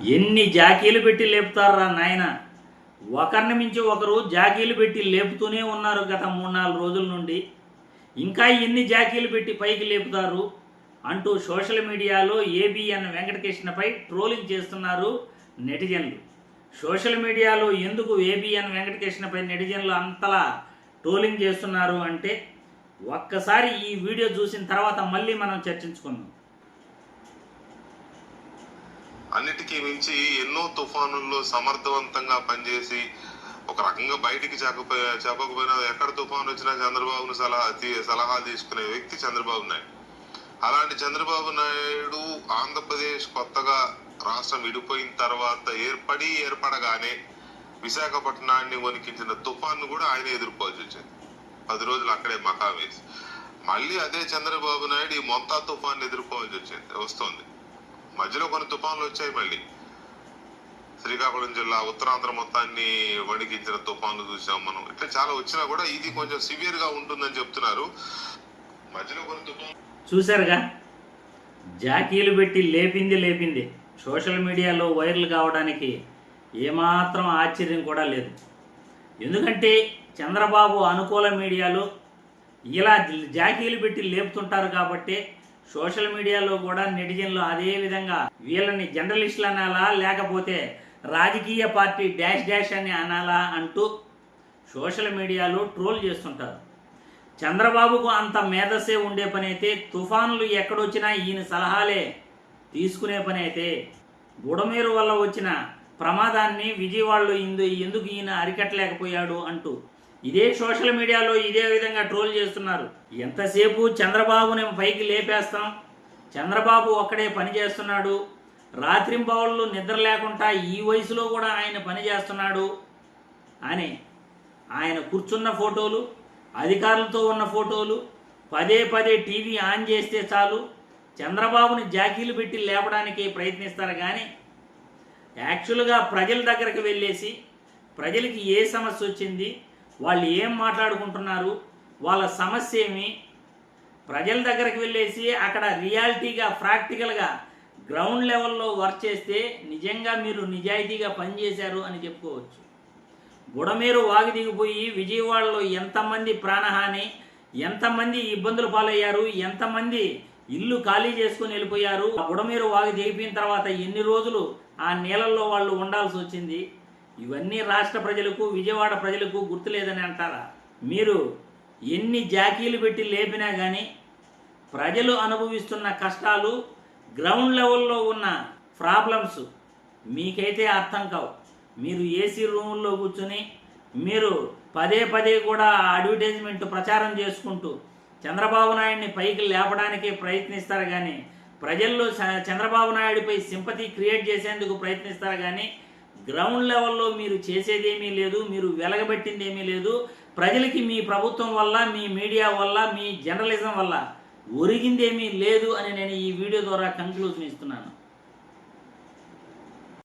ఎన్ని జాకీలు పెట్టి లేపుతారా నాయన? ఒకరిని మించి ఒకరు జాకీలు పెట్టి లేపుతూనే ఉన్నారు గత మూడు నాలుగు రోజుల నుండి. ఇంకా ఎన్ని జాకీలు పెట్టి పైకి లేపుతారు అంటూ సోషల్ మీడియాలో ఏబిఎన్ వెంకటకృష్ణపై ట్రోలింగ్ చేస్తున్నారు నెటిజన్లు. సోషల్ మీడియాలో ఎందుకు ఏబిఎన్ వెంకటకృష్ణపై నెటిజన్లు అంతలా ట్రోలింగ్ చేస్తున్నారు అంటే ఒక్కసారి ఈ వీడియో చూసిన తర్వాత మళ్ళీ మనం చర్చించుకుందాం. అన్నిటికీ మించి ఎన్నో తుఫానుల్లో సమర్థవంతంగా పనిచేసి ఒక రకంగా బయటికి చెప్పకపోయా చెప్పకపోయినా ఎక్కడ తుఫాను వచ్చినా చంద్రబాబును సలహా సలహా తీసుకునే వ్యక్తి చంద్రబాబు నాయుడు. అలాంటి చంద్రబాబు నాయుడు ఆంధ్రప్రదేశ్ కొత్తగా రాష్ట్రం విడిపోయిన తర్వాత ఏర్పడి ఏర్పడగానే విశాఖపట్నాన్ని వణికించిన తుఫాన్ను కూడా ఆయన ఎదుర్కోవాల్సి వచ్చింది. పది రోజులు అక్కడే మకా వేసి. మళ్ళీ అదే చంద్రబాబు నాయుడు ఈ మొత్తా తుఫాన్ని ఎదుర్కోవాల్సి వచ్చింది వస్తోంది. మధ్యలో కొన్ని తుఫాన్లు వచ్చాయి మళ్ళీ. శ్రీకాకుళం జిల్లా ఉత్తరాంధ్ర మొత్తాన్ని వణికించిన తుఫాన్లు చూసాం మనం. ఇట్లా చాలా వచ్చినా కూడా ఇది కొంచెం సివియర్గా ఉంటుందని చెప్తున్నారు. మధ్యలో కొన్ని తుఫాన్ చూశారుగా? జాకీలు పెట్టి లేపింది లేపింది. సోషల్ మీడియాలో వైరల్ కావడానికి ఏమాత్రం ఆశ్చర్యం కూడా లేదు. ఎందుకంటే చంద్రబాబు అనుకూల మీడియాలో ఇలా జాకీలు పెట్టి లేపుతుంటారు కాబట్టి సోషల్ మీడియాలో కూడా నెటిజన్లు అదే విధంగా వీళ్ళని జర్నలిస్టులు అనాలా లేకపోతే రాజకీయ పార్టీ డాష్ డాష్ అని అనాలా అంటూ సోషల్ మీడియాలో ట్రోల్ చేస్తుంటారు. చంద్రబాబుకు అంత మేధస్సే ఉండే పని అయితే తుఫానులు ఎక్కడొచ్చినా ఈయన సలహాలే తీసుకునే పని అయితే బుడమేరు వల్ల వచ్చిన ప్రమాదాన్ని విజయవాడలో ఇందు ఎందుకు ఈయన అరికట్టలేకపోయాడు అంటూ ఇదే సోషల్ మీడియాలో ఇదే విధంగా ట్రోల్ చేస్తున్నారు. ఎంతసేపు చంద్రబాబుని పైకి లేపేస్తాం? చంద్రబాబు ఒక్కడే పని చేస్తున్నాడు. రాత్రింబవళ్ళు నిద్ర లేకుండా ఈ వయసులో కూడా ఆయన పని చేస్తున్నాడు అని ఆయన కూర్చున్న ఫోటోలు అధికారులతో ఉన్న ఫోటోలు పదే పదే టీవీ ఆన్ చేస్తే చాలు చంద్రబాబుని జాకీలు పెట్టి లేపడానికి ప్రయత్నిస్తారు కానీ యాక్చువల్గా ప్రజల దగ్గరకు వెళ్ళేసి ప్రజలకి ఏ సమస్య వచ్చింది వాళ్ళు ఏం మాట్లాడుకుంటున్నారు? వాళ్ళ సమస్య ఏమి? ప్రజల దగ్గరికి వెళ్ళేసి అక్కడ రియాలిటీగా ప్రాక్టికల్గా గ్రౌండ్ లెవెల్లో వర్క్ చేస్తే నిజంగా మీరు నిజాయితీగా పనిచేశారు అని చెప్పుకోవచ్చు. బుడమేరు వాగి దిగిపోయి విజయవాడలో ఎంతమంది ప్రాణహాని ఎంతమంది ఇబ్బందులు పాలయ్యారు ఎంతమంది ఇల్లు ఖాళీ చేసుకుని వెళ్ళిపోయారు. ఆ బుడమేరు వాగి దిగిపోయిన తర్వాత ఎన్ని రోజులు ఆ నీళ్ళల్లో వాళ్ళు ఉండాల్సి వచ్చింది? ఇవన్నీ రాష్ట్ర ప్రజలకు విజయవాడ ప్రజలకు గుర్తులేదని అంటారా? మీరు ఎన్ని జాకీలు పెట్టి లేపినా కానీ ప్రజలు అనుభవిస్తున్న కష్టాలు గ్రౌండ్ లెవెల్లో ఉన్న ప్రాబ్లమ్స్ మీకైతే అర్థం కావు. మీరు ఏసీ రూముల్లో కూర్చుని మీరు పదే పదే కూడా అడ్వర్టైజ్మెంట్ ప్రచారం చేసుకుంటూ చంద్రబాబు నాయుడిని పైకి లేపడానికి ప్రయత్నిస్తారు కానీ ప్రజల్లో చ- చంద్రబాబు నాయుడిపై సింపతి క్రియేట్ చేసేందుకు ప్రయత్నిస్తారు కానీ గ్రౌండ్ లెవెల్లో మీరు చేసేదేమీ లేదు మీరు వెలగబెట్టింది ఏమీ లేదు. ప్రజలకి మీ ప్రభుత్వం వల్ల మీ మీడియా వల్ల మీ జర్నలిజం వల్ల ఒరిగిందేమీ లేదు అని నేను ఈ వీడియో ద్వారా కన్క్లూజన్ ఇస్తున్నాను.